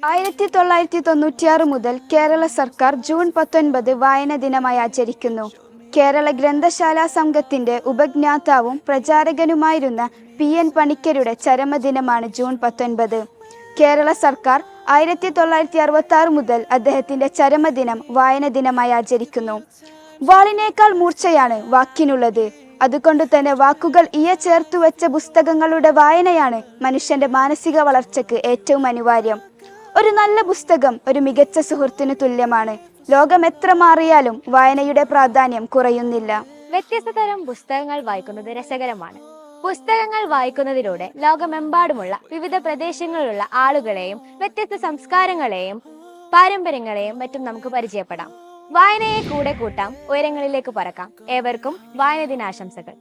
ആയിരത്തി തൊള്ളായിരത്തി തൊണ്ണൂറ്റിയാറ് മുതൽ കേരള സർക്കാർ ജൂൺ പത്തൊൻപത് വായന ദിനമായി ആചരിക്കുന്നു. കേരള ഗ്രന്ഥശാലാ സംഘത്തിന്റെ ഉപജ്ഞാതാവും പ്രചാരകനുമായിരുന്ന പി എൻ പണിക്കരുടെ ചരമദിനമാണ് ജൂൺ പത്തൊൻപത്. കേരള സർക്കാർ ആയിരത്തി തൊള്ളായിരത്തി അറുപത്തി ആറ് മുതൽ അദ്ദേഹത്തിന്റെ ചരമദിനം വായന ദിനമായി ആചരിക്കുന്നു. വാളിനേക്കാൾ മൂർച്ചയാണ് വാക്കിനുള്ളത്. അതുകൊണ്ട് തന്നെ വാക്കുകൾ ഇയ ചേർത്തു വെച്ച പുസ്തകങ്ങളുടെ വായനയാണ് മനുഷ്യന്റെ മാനസിക വളർച്ചയ്ക്ക് ഏറ്റവും അനിവാര്യം. ഒരു നല്ല പുസ്തകം ഒരു മികച്ച സുഹൃത്തിന് തുല്യമാണ്. ലോകം എത്ര മാറിയാലും വായനയുടെ പ്രാധാന്യം കുറയുന്നില്ല. വ്യത്യസ്ത തരം പുസ്തകങ്ങൾ വായിക്കുന്നത് രസകരമാണ്. പുസ്തകങ്ങൾ വായിക്കുന്നതിലൂടെ ലോകമെമ്പാടുമുള്ള വിവിധ പ്രദേശങ്ങളിലുള്ള ആളുകളെയും വ്യത്യസ്ത സംസ്കാരങ്ങളെയും പാരമ്പര്യങ്ങളെയും മറ്റും നമുക്ക് പരിചയപ്പെടാം. വായനയെ കൂടെ കൂട്ടാം ഉയരങ്ങളിലേക്ക് പറക്കാം. ഏവർക്കും വായന ദിനാശംസകൾ.